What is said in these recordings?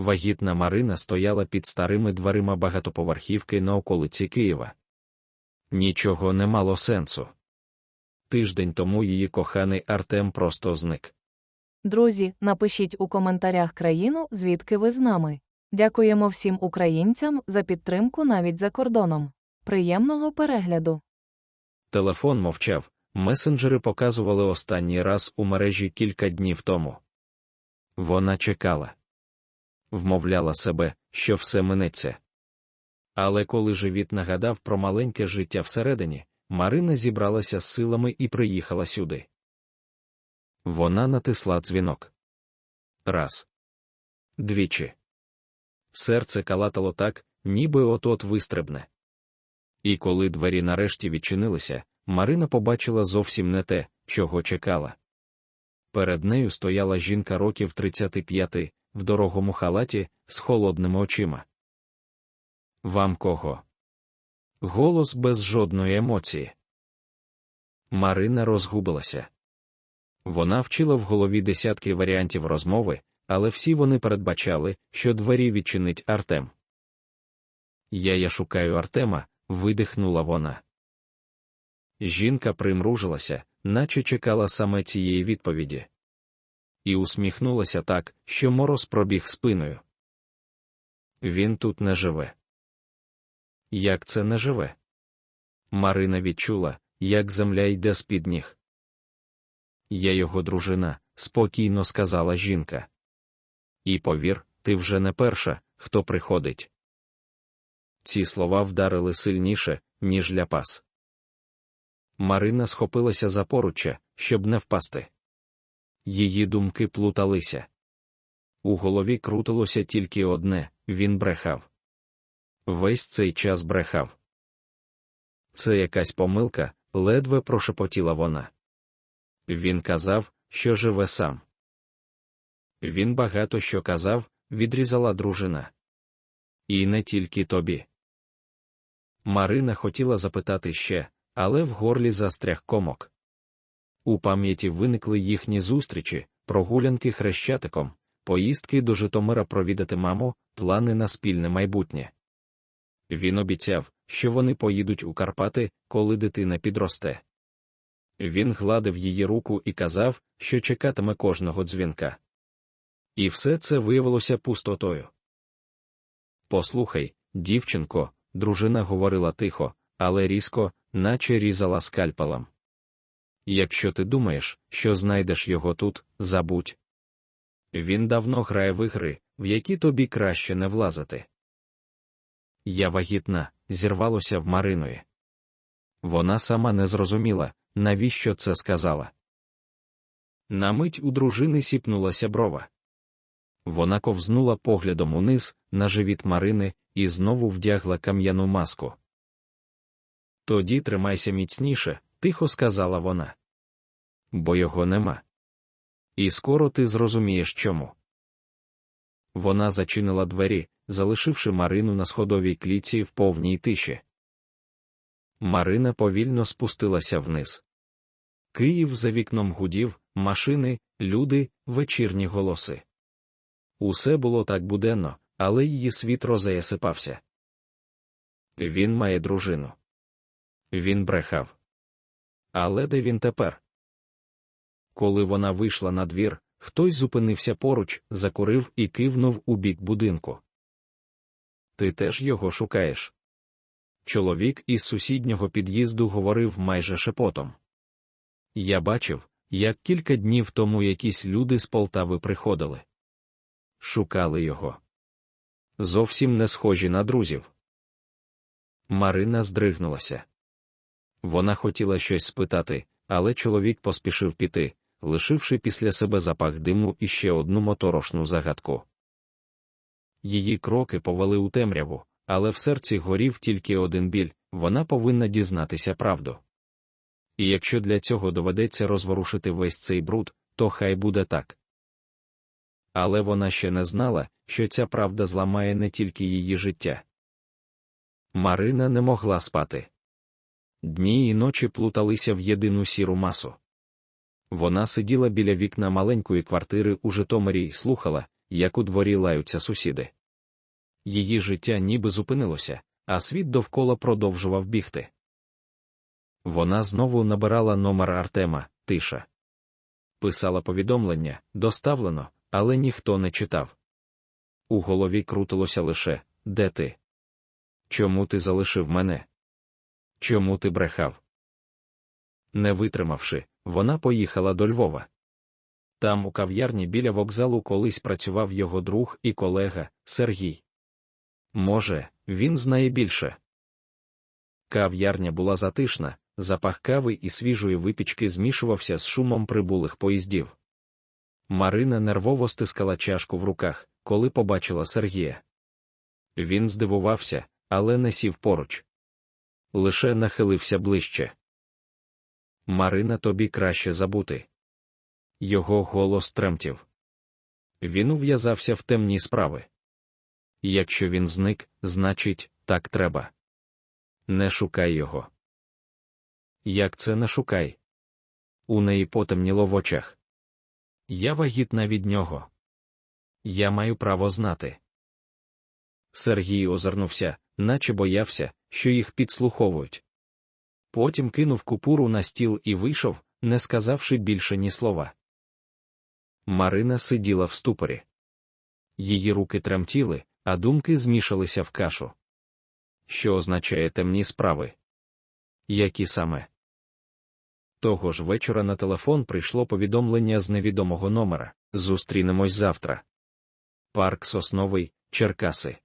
Вагітна Марина стояла під старими дверима багатоповерхівки на околиці Києва. Нічого не мало сенсу. Тиждень тому її коханий Артем просто зник. Друзі, напишіть у коментарях країну, звідки ви з нами. Дякуємо всім українцям за підтримку навіть за кордоном. Приємного перегляду! Телефон мовчав, месенджери показували останній раз у мережі кілька днів тому. Вона чекала, вмовляла себе, що все минеться. Але коли живіт нагадав про маленьке життя всередині, Марина зібралася з силами і приїхала сюди. Вона натисла дзвінок. Раз. Двічі. Серце калатало так, ніби от-от вистрибне. І коли двері нарешті відчинилися, Марина побачила зовсім не те, чого чекала. Перед нею стояла жінка років 35, в дорогому халаті, з холодними очима. Вам кого? Голос без жодної емоції. Марина розгубилася. Вона вчила в голові десятки варіантів розмови, але всі вони передбачали, що двері відчинить Артем. Я я шукаю Артема, видихнула вона. Жінка примружилася, наче чекала саме цієї відповіді. І усміхнулася так, що мороз пробіг спиною. Він тут не живе. Як це не живе? Марина відчула, як земля йде з під ніг. Я його дружина, спокійно сказала жінка. І повір, ти вже не перша, хто приходить. Ці слова вдарили сильніше, ніж ляпас. Марина схопилася за поруччя, щоб не впасти. Її думки плуталися. У голові крутилося тільки одне він брехав. Весь цей час брехав. Це якась помилка, ледве прошепотіла вона. Він казав, що живе сам. Він багато що казав, відрізала дружина. І не тільки тобі. Марина хотіла запитати ще, але в горлі застряг комок. У пам'яті виникли їхні зустрічі, прогулянки хрещатиком, поїздки до Житомира провідати маму, плани на спільне майбутнє. Він обіцяв, що вони поїдуть у Карпати, коли дитина підросте. Він гладив її руку і казав, що чекатиме кожного дзвінка. І все це виявилося пустотою. Послухай, дівчинко, дружина говорила тихо, але різко, наче різала скальпелем. Якщо ти думаєш, що знайдеш його тут, забудь. Він давно грає в ігри, в які тобі краще не влазити. Я вагітна, зірвалося в Мариної. Вона сама не зрозуміла, навіщо це сказала. На мить у дружини сіпнулася брова. Вона ковзнула поглядом униз, на живіт Марини, і знову вдягла кам'яну маску. Тоді тримайся міцніше, тихо сказала вона. Бо його нема. І скоро ти зрозумієш чому. Вона зачинила двері, залишивши Марину на сходовій кліці в повній тиші. Марина повільно спустилася вниз. Київ за вікном гудів, машини, люди, вечірні голоси. Усе було так буденно, але її світ розаясипався. Він має дружину. Він брехав. Але де він тепер? Коли вона вийшла на двір, хтось зупинився поруч, закурив і кивнув у бік будинку. Ти теж його шукаєш. Чоловік із сусіднього під'їзду говорив майже шепотом. Я бачив, як кілька днів тому якісь люди з Полтави приходили. Шукали його. Зовсім не схожі на друзів. Марина здригнулася. Вона хотіла щось спитати, але чоловік поспішив піти, лишивши після себе запах диму і ще одну моторошну загадку. Її кроки повели у темряву, але в серці горів тільки один біль вона повинна дізнатися правду. І якщо для цього доведеться розворушити весь цей бруд, то хай буде так. Але вона ще не знала, що ця правда зламає не тільки її життя. Марина не могла спати. Дні і ночі плуталися в єдину сіру масу. Вона сиділа біля вікна маленької квартири у Житомирі і слухала, як у дворі лаються сусіди. Її життя ніби зупинилося, а світ довкола продовжував бігти. Вона знову набирала номер Артема, тиша. Писала повідомлення, доставлено, але ніхто не читав. У голові крутилося лише де ти? Чому ти залишив мене? Чому ти брехав? Не витримавши, вона поїхала до Львова. Там, у кав'ярні біля вокзалу, колись працював його друг і колега Сергій. Може, він знає більше. Кав'ярня була затишна, запах кави і свіжої випічки змішувався з шумом прибулих поїздів. Марина нервово стискала чашку в руках, коли побачила Сергія. Він здивувався, але не сів поруч. Лише нахилився ближче. Марина, тобі краще забути. Його голос тремтів. Він ув'язався в темні справи. Якщо він зник, значить, так треба. Не шукай його. Як це не шукай? У неї потемніло в очах. Я вагітна від нього. Я маю право знати. Сергій озирнувся, наче боявся, що їх підслуховують. Потім кинув купуру на стіл і вийшов, не сказавши більше ні слова. Марина сиділа в ступорі. Її руки тремтіли, а думки змішалися в кашу. Що означає темні справи? Які саме? Того ж вечора на телефон прийшло повідомлення з невідомого номера Зустрінемось завтра. Парк Сосновий, Черкаси.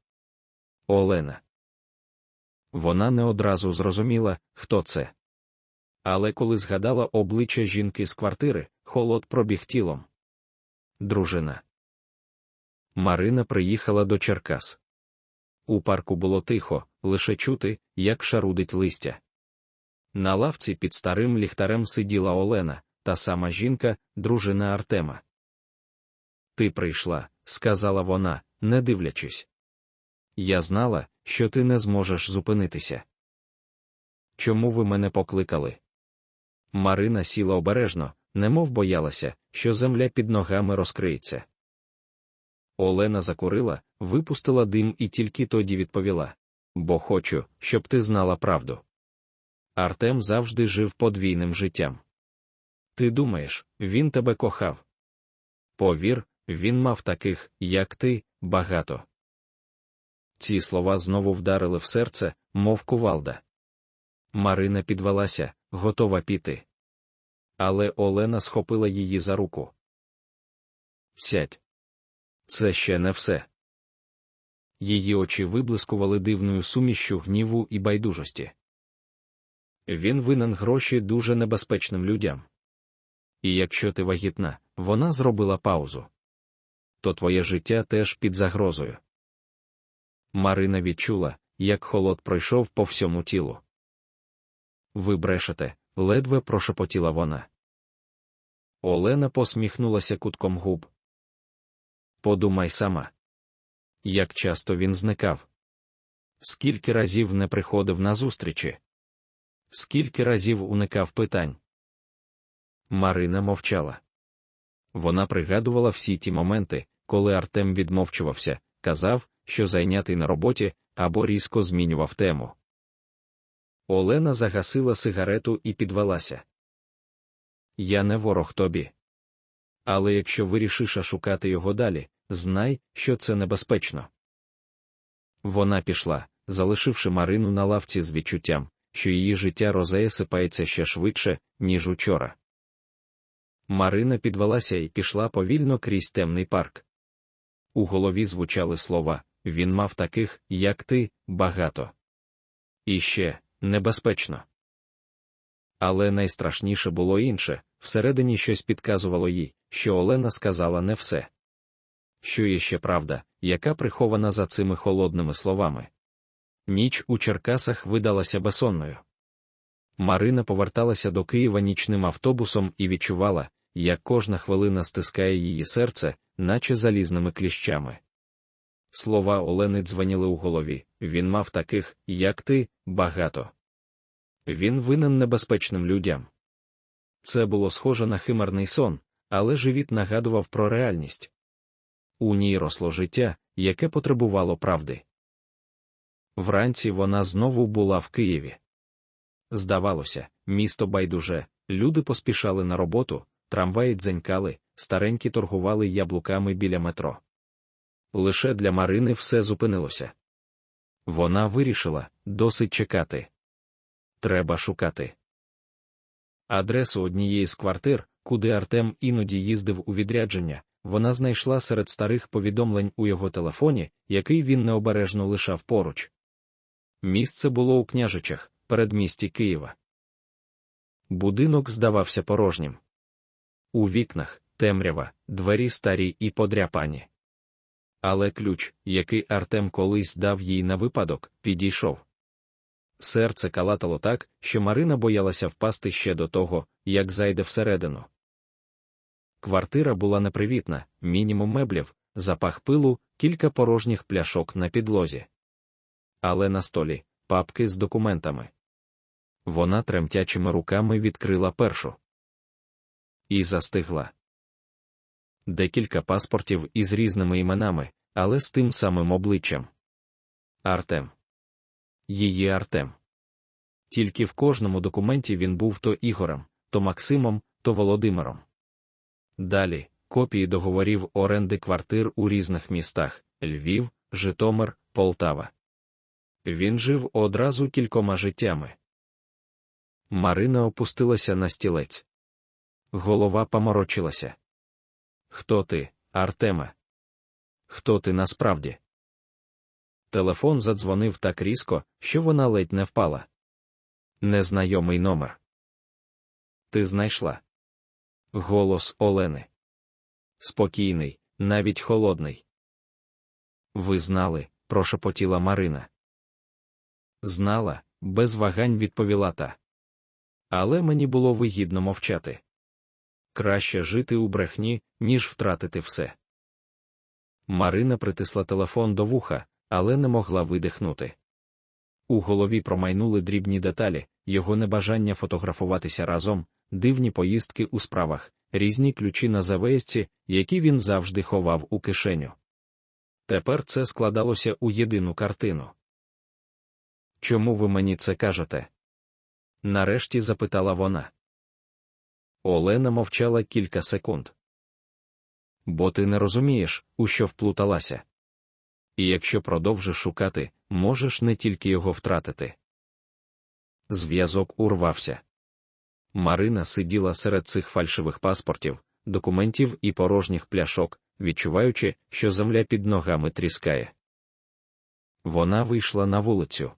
Олена. Вона не одразу зрозуміла, хто це. Але коли згадала обличчя жінки з квартири, холод пробіг тілом. Дружина. Марина приїхала до Черкас. У парку було тихо, лише чути, як шарудить листя. На лавці під старим ліхтарем сиділа Олена, та сама жінка, дружина Артема. Ти прийшла, сказала вона, не дивлячись. Я знала, що ти не зможеш зупинитися. Чому ви мене покликали? Марина сіла обережно, немов боялася, що земля під ногами розкриється. Олена закурила, випустила дим і тільки тоді відповіла: Бо хочу, щоб ти знала правду. Артем завжди жив подвійним життям. Ти думаєш, він тебе кохав? Повір, він мав таких, як ти, багато. Ці слова знову вдарили в серце, мов кувалда. Марина підвелася, готова піти. Але Олена схопила її за руку. Сядь. Це ще не все. Її очі виблискували дивною сумішю гніву і байдужості. Він винен гроші дуже небезпечним людям. І якщо ти вагітна, вона зробила паузу. То твоє життя теж під загрозою. Марина відчула, як холод пройшов по всьому тілу. Ви брешете, ледве прошепотіла вона. Олена посміхнулася кутком губ. Подумай сама. Як часто він зникав? Скільки разів не приходив на зустрічі? Скільки разів уникав питань? Марина мовчала. Вона пригадувала всі ті моменти, коли Артем відмовчувався, казав, що зайнятий на роботі, або різко змінював тему. Олена загасила сигарету і підвелася. Я не ворог тобі. Але якщо вирішиш шукати його далі, знай, що це небезпечно. Вона пішла, залишивши Марину на лавці з відчуттям, що її життя розеє сипається ще швидше, ніж учора. Марина підвелася і пішла повільно крізь темний парк. У голові звучали слова він мав таких, як ти, багато. І ще небезпечно. Але найстрашніше було інше всередині щось підказувало їй, що Олена сказала не все. Що є ще правда, яка прихована за цими холодними словами. Ніч у Черкасах видалася безсонною. Марина поверталася до Києва нічним автобусом і відчувала, як кожна хвилина стискає її серце, наче залізними кліщами. Слова Олени дзвоніли у голові він мав таких, як ти, багато. Він винен небезпечним людям. Це було схоже на химерний сон, але живіт нагадував про реальність. У ній росло життя, яке потребувало правди. Вранці вона знову була в Києві. Здавалося, місто байдуже, люди поспішали на роботу, трамваї дзенькали, старенькі торгували яблуками біля метро. Лише для Марини все зупинилося. Вона вирішила досить чекати. Треба шукати. Адресу однієї з квартир, куди Артем іноді їздив у відрядження, вона знайшла серед старих повідомлень у його телефоні, який він необережно лишав поруч. Місце було у княжичах, передмісті Києва. Будинок здавався порожнім. У вікнах темрява, двері старі і подряпані. Але ключ, який Артем колись дав їй на випадок, підійшов. Серце калатало так, що Марина боялася впасти ще до того, як зайде всередину. Квартира була непривітна, мінімум меблів, запах пилу, кілька порожніх пляшок на підлозі. Але на столі папки з документами. Вона тремтячими руками відкрила першу і застигла. Декілька паспортів із різними іменами, але з тим самим обличчям. Артем. Її Артем. Тільки в кожному документі він був то Ігорем, то Максимом, то Володимиром. Далі копії договорів оренди квартир у різних містах Львів, Житомир, Полтава. Він жив одразу кількома життями. Марина опустилася на стілець. Голова поморочилася. Хто ти, Артеме? Хто ти насправді? Телефон задзвонив так різко, що вона ледь не впала. Незнайомий номер. Ти знайшла. Голос Олени. Спокійний, навіть холодний. Ви знали, прошепотіла Марина. Знала, без вагань відповіла та. Але мені було вигідно мовчати. Краще жити у брехні, ніж втратити все. Марина притисла телефон до вуха, але не могла видихнути. У голові промайнули дрібні деталі, його небажання фотографуватися разом, дивні поїздки у справах, різні ключі на завеєзці, які він завжди ховав у кишеню. Тепер це складалося у єдину картину. Чому ви мені це кажете? Нарешті запитала вона. Олена мовчала кілька секунд. Бо ти не розумієш, у що вплуталася. І якщо продовжиш шукати, можеш не тільки його втратити. Зв'язок урвався. Марина сиділа серед цих фальшивих паспортів, документів і порожніх пляшок, відчуваючи, що земля під ногами тріскає. Вона вийшла на вулицю.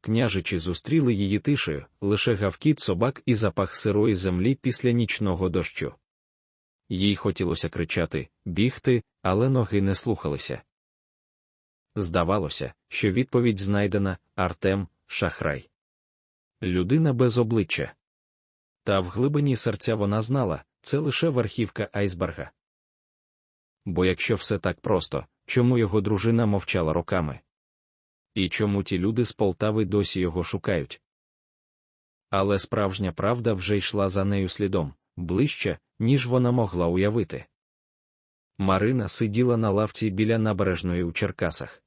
Княжичі зустріли її тишею, лише гавкіт собак і запах сирої землі після нічного дощу. Їй хотілося кричати, бігти, але ноги не слухалися. Здавалося, що відповідь знайдена Артем, шахрай. Людина без обличчя. Та в глибині серця вона знала, це лише верхівка айсберга. Бо якщо все так просто, чому його дружина мовчала роками? І чому ті люди з Полтави досі його шукають? Але справжня правда вже йшла за нею слідом, ближче, ніж вона могла уявити. Марина сиділа на лавці біля набережної у Черкасах.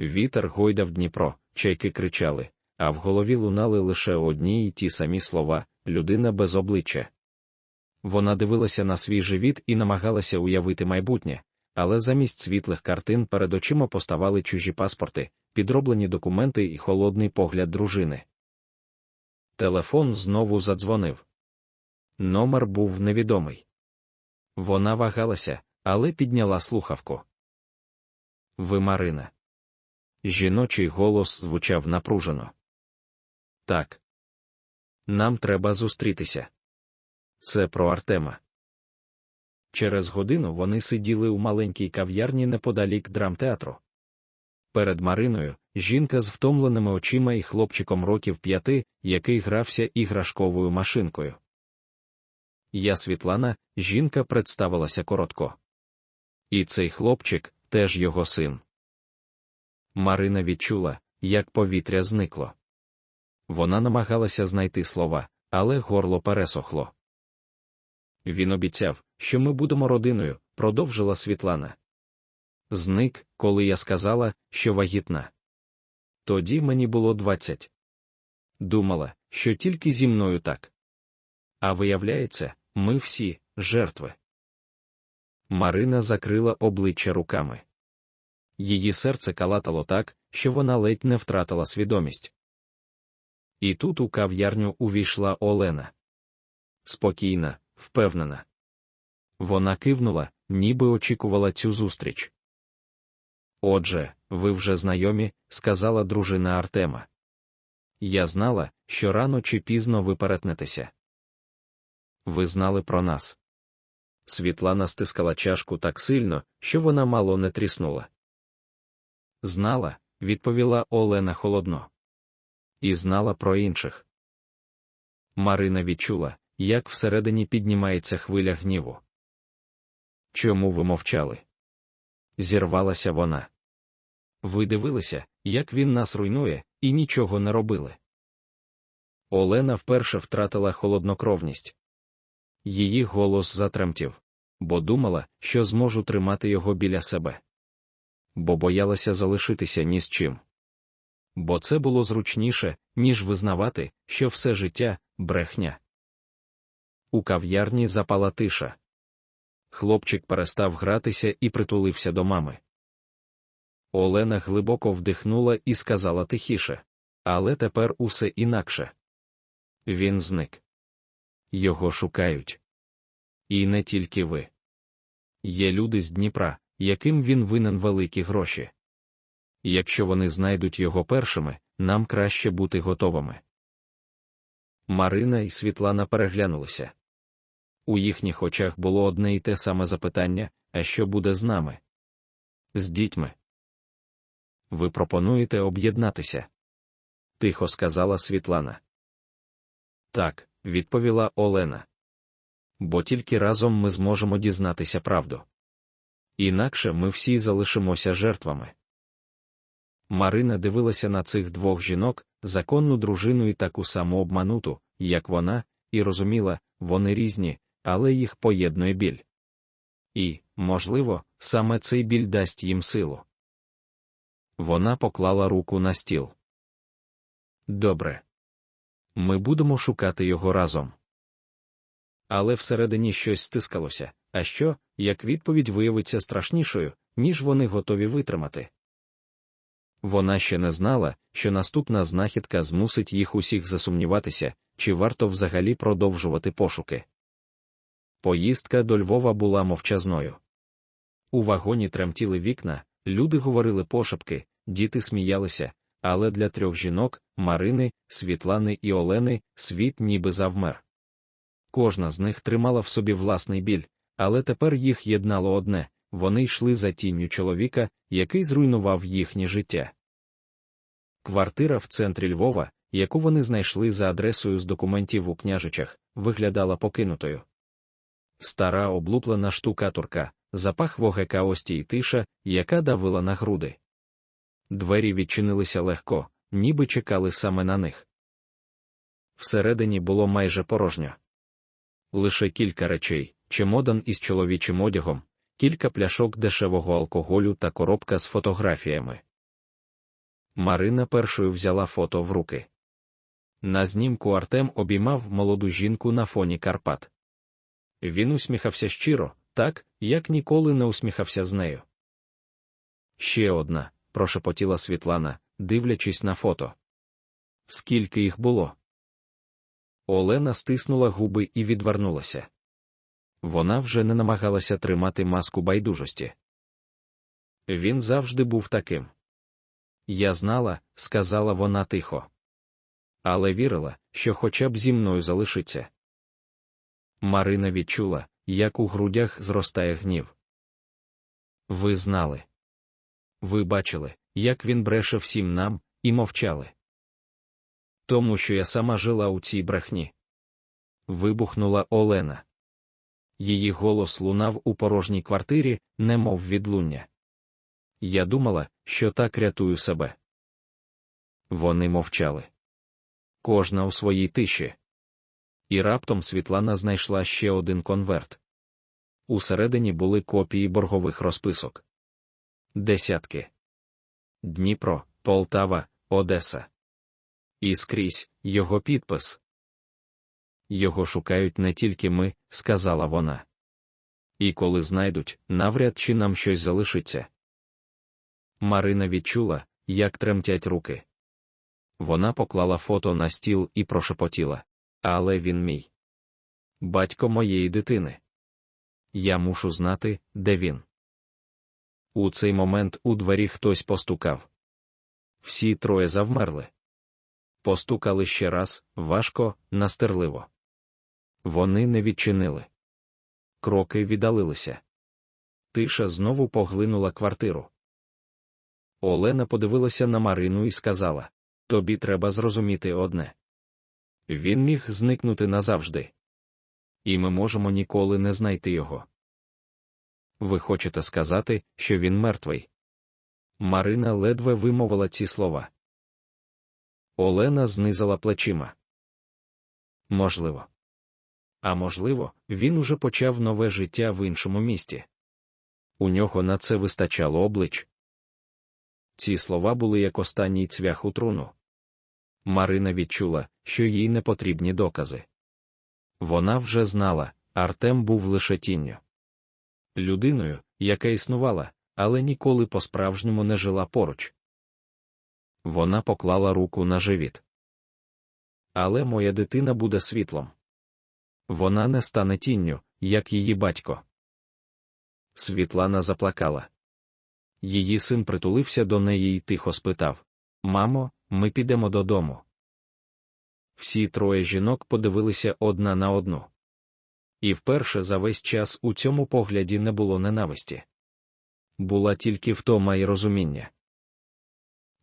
Вітер гойдав Дніпро, чайки кричали, а в голові лунали лише одні й ті самі слова людина без обличчя. Вона дивилася на свій живіт і намагалася уявити майбутнє, але замість світлих картин перед очима поставали чужі паспорти, підроблені документи і холодний погляд дружини. Телефон знову задзвонив. Номер був невідомий. Вона вагалася, але підняла слухавку. Ви Марина. Жіночий голос звучав напружено. Так. Нам треба зустрітися. Це про Артема. Через годину вони сиділи у маленькій кав'ярні неподалік драмтеатру. Перед Мариною жінка з втомленими очима і хлопчиком років п'яти, який грався іграшковою машинкою. Я Світлана, жінка представилася коротко. І цей хлопчик теж його син. Марина відчула, як повітря зникло. Вона намагалася знайти слова, але горло пересохло. Він обіцяв, що ми будемо родиною, продовжила Світлана. Зник, коли я сказала, що вагітна. Тоді мені було двадцять. Думала, що тільки зі мною так. А виявляється, ми всі жертви. Марина закрила обличчя руками. Її серце калатало так, що вона ледь не втратила свідомість. І тут у кав'ярню увійшла Олена. Спокійна, впевнена. Вона кивнула, ніби очікувала цю зустріч. Отже, ви вже знайомі, сказала дружина Артема. Я знала, що рано чи пізно ви перетнетеся. Ви знали про нас. Світлана стискала чашку так сильно, що вона мало не тріснула. Знала, відповіла Олена холодно. І знала про інших. Марина відчула, як всередині піднімається хвиля гніву. Чому ви мовчали? Зірвалася вона. Ви дивилися, як він нас руйнує, і нічого не робили. Олена вперше втратила холоднокровність. Її голос затремтів, бо думала, що зможу тримати його біля себе. Бо боялася залишитися ні з чим. Бо це було зручніше, ніж визнавати, що все життя брехня. У кав'ярні запала тиша. Хлопчик перестав гратися і притулився до мами. Олена глибоко вдихнула і сказала тихіше, але тепер усе інакше. Він зник. Його шукають. І не тільки ви. Є люди з Дніпра, яким він винен великі гроші. Якщо вони знайдуть його першими, нам краще бути готовими. Марина і Світлана переглянулися. У їхніх очах було одне і те саме запитання а що буде з нами? З дітьми. Ви пропонуєте об'єднатися? Тихо сказала Світлана. Так, відповіла Олена. Бо тільки разом ми зможемо дізнатися правду. Інакше ми всі залишимося жертвами. Марина дивилася на цих двох жінок, законну дружину і таку саму обмануту, як вона, і розуміла, вони різні, але їх поєднує біль. І, можливо, саме цей біль дасть їм силу. Вона поклала руку на стіл. Добре. Ми будемо шукати його разом. Але всередині щось стискалося, а що, як відповідь виявиться страшнішою, ніж вони готові витримати. Вона ще не знала, що наступна знахідка змусить їх усіх засумніватися, чи варто взагалі продовжувати пошуки. Поїздка до Львова була мовчазною. У вагоні тремтіли вікна, люди говорили пошепки, діти сміялися, але для трьох жінок Марини, Світлани і Олени світ ніби завмер. Кожна з них тримала в собі власний біль, але тепер їх єднало одне вони йшли за тінню чоловіка, який зруйнував їхнє життя. Квартира в центрі Львова, яку вони знайшли за адресою з документів у княжичах, виглядала покинутою. Стара облуплена штукатурка, запах вогека ості й тиша, яка давила на груди. Двері відчинилися легко, ніби чекали саме на них. Всередині було майже порожньо. Лише кілька речей, чемодан із чоловічим одягом, кілька пляшок дешевого алкоголю та коробка з фотографіями. Марина першою взяла фото в руки. На знімку Артем обіймав молоду жінку на фоні Карпат. Він усміхався щиро, так, як ніколи не усміхався з нею. Ще одна, прошепотіла Світлана, дивлячись на фото. Скільки їх було? Олена стиснула губи і відвернулася. Вона вже не намагалася тримати маску байдужості. Він завжди був таким. Я знала, сказала вона тихо. Але вірила, що хоча б зі мною залишиться. Марина відчула, як у грудях зростає гнів. Ви знали. Ви бачили, як він бреше всім нам, і мовчали. Тому що я сама жила у цій брехні. Вибухнула Олена. Її голос лунав у порожній квартирі, немов відлуння. Я думала, що так рятую себе. Вони мовчали. Кожна у своїй тиші. І раптом Світлана знайшла ще один конверт. Усередині були копії боргових розписок. Десятки. Дніпро, Полтава, Одеса. І скрізь його підпис. Його шукають не тільки ми, сказала вона. І коли знайдуть, навряд чи нам щось залишиться. Марина відчула, як тремтять руки. Вона поклала фото на стіл і прошепотіла. Але він мій. Батько моєї дитини. Я мушу знати, де він. У цей момент у двері хтось постукав. Всі троє завмерли. Постукали ще раз, важко, настирливо. Вони не відчинили. Кроки віддалилися. Тиша знову поглинула квартиру. Олена подивилася на Марину і сказала: Тобі треба зрозуміти одне. Він міг зникнути назавжди. І ми можемо ніколи не знайти його. Ви хочете сказати, що він мертвий? Марина ледве вимовила ці слова. Олена знизила плечима. Можливо. А можливо, він уже почав нове життя в іншому місті. У нього на це вистачало облич. Ці слова були як останній цвях у труну. Марина відчула, що їй не потрібні докази. Вона вже знала, Артем був лише тінню. Людиною, яка існувала, але ніколи по-справжньому не жила поруч. Вона поклала руку на живіт. Але моя дитина буде світлом. Вона не стане тінню, як її батько. Світлана заплакала. Її син притулився до неї і тихо спитав Мамо, ми підемо додому. Всі троє жінок подивилися одна на одну. І вперше за весь час у цьому погляді не було ненависті. Була тільки втома і розуміння.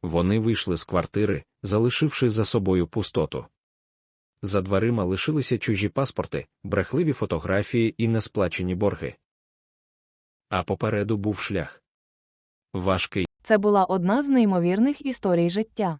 Вони вийшли з квартири, залишивши за собою пустоту. За дверима лишилися чужі паспорти, брехливі фотографії і несплачені борги. А попереду був шлях. Важкий. Це була одна з неймовірних історій життя.